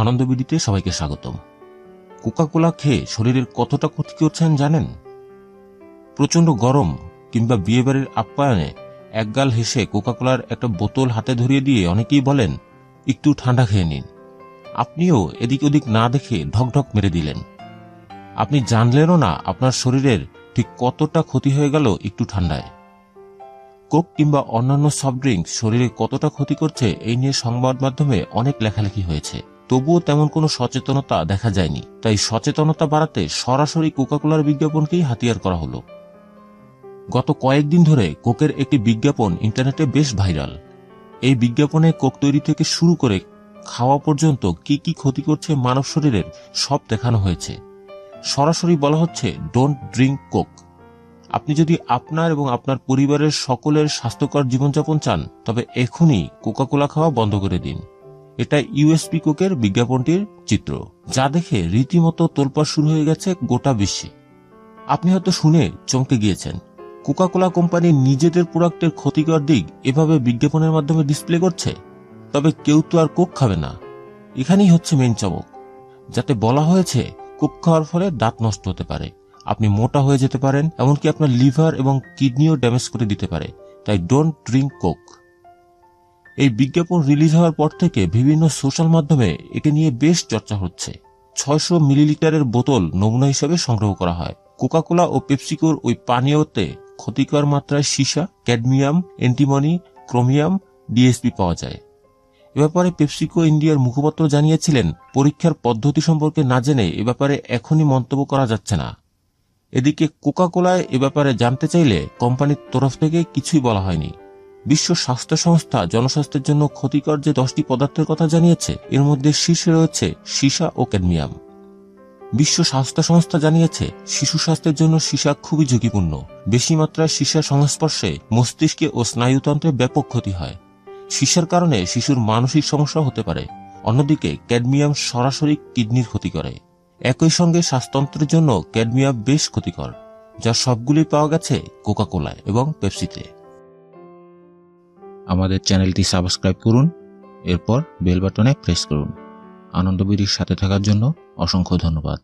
আনন্দবিডিতে সবাইকে স্বাগতম। কোকাকোলা খেয়ে শরীরের কতটা ক্ষতি করছেন জানেন? প্রচণ্ড গরম কিংবা বিয়েবাড়ির আপ্যায়নে একগাল হেসে কোকাকোলার একটা বোতল হাতে ধরিয়ে দিয়ে অনেকেই বলেন, একটু ঠান্ডা খেয়ে নিন। আপনিও এদিক ওদিক না দেখে ঢকঢক মেরে দিলেন। আপনি জানলেনও না আপনার শরীরের ঠিক কতটা ক্ষতি হয়ে গেল একটু ঠান্ডায়। কোক কিংবা অন্যান্য সফট ড্রিঙ্কস শরীরে কতটা ক্ষতি করছে এই নিয়ে সংবাদ মাধ্যমে অনেক লেখালেখি হয়েছে। তবুও তেমন কোনো সচেতনতা দেখা যায়নি। তাই সচেতনতা বাড়াতে সরাসরি কোকাকোলার বিজ্ঞাপনকেই হাতিয়ার করা হলো। গত কয়েকদিন ধরে কোকের একটি বিজ্ঞাপন ইন্টারনেটে বেশ ভাইরাল। এই বিজ্ঞাপনে কোক তৈরি থেকে শুরু করে খাওয়া পর্যন্ত কি কি ক্ষতি করছে মানব শরীরের সব দেখানো হয়েছে। সরাসরি বলা হচ্ছে ডোন্ট ড্রিঙ্ক কোক আপনি যদি আপনার এবং আপনার পরিবারের সকলের স্বাস্থ্যকর জীবনযাপন চান, তবে এখনই কোকাকোলা খাওয়া বন্ধ করে দিন। এটা ইউএসপি কোকের বিজ্ঞাপনটির চিত্র, যা দেখে রীতিমতো তোলপাড় শুরু হয়ে গেছে গোটা বিশ্বে। আপনি হয়তো শুনে চমকে গিয়েছেন, কোকাকোলা কোম্পানি নিজেদের প্রোডাক্টের ক্ষতিকর দিক এভাবে বিজ্ঞাপনের মাধ্যমে ডিসপ্লে করছে? তবে কেউ তো আর কোক খাবে না। এখানেই হচ্ছে মেন চমক। যাতে বলা হয়েছে, কোক খাওয়ার ফলে দাঁত নষ্ট হতে পারে। আপনি মোটা হয়ে যেতে পারেন, এমনকি আপনার লিভার এবং কিডনিও ড্যামেজ করে দিতে পারে। তাই ডোন্ট ড্রিঙ্ক কোক এই বিজ্ঞাপন রিলিজ হওয়ার পর থেকে বিভিন্ন সোশ্যাল মাধ্যমে একে নিয়ে বেশ চর্চা হচ্ছে। ছয়শো মিলিলিটারের বোতল নমুনা হিসেবে সংগ্রহ করা হয়। কোকাকোলা ও পেপসিকোর ওই পানীয়তে ক্ষতিকর মাত্রায় সীসা, ক্যাডমিয়াম, অ্যান্টিমনি, ক্রোমিয়াম, ডিএসপি পাওয়া যায়। এ ব্যাপারে পেপসিকো ইন্ডিয়ার মুখপাত্র জানিয়েছিলেন, পরীক্ষার পদ্ধতি সম্পর্কে না জেনে এ ব্যাপারে এখনই মন্তব্য করা যাচ্ছে না। এদিকে কোকাকোলায় এ ব্যাপারে জানতে চাইলে কোম্পানির তরফ থেকে কিছুই বলা হয়নি। বিশ্ব স্বাস্থ্য সংস্থা জনস্বাস্থ্যের জন্য ক্ষতিকর যে দশটি পদার্থের কথা জানিয়েছে, এর মধ্যে শীর্ষে রয়েছে সীসা ও ক্যাডমিয়াম। বিশ্ব স্বাস্থ্য সংস্থা জানিয়েছে, শিশু স্বাস্থ্যের জন্য সীসা খুবই ঝুঁকিপূর্ণ। বেশি মাত্রায় সীসার সংস্পর্শে মস্তিষ্কে ও স্নায়ুতন্ত্রে ব্যাপক ক্ষতি হয়। সীসার কারণে শিশুর মানসিক সমস্যা হতে পারে। অন্যদিকে, ক্যাডমিয়াম সরাসরি কিডনির ক্ষতি করে। একই সঙ্গে শ্বাসতন্ত্রের জন্য ক্যাডমিয়াম বেশ ক্ষতিকর যার সবগুলি পাওয়া গেছে কোকাকোলায় এবং পেপসিতে। আমাদের চ্যানেলটি সাবস্ক্রাইব করুন, এরপর বেল বাটনে প্রেস করুন। আনন্দবিধির সাথে থাকার জন্য অসংখ্য ধন্যবাদ।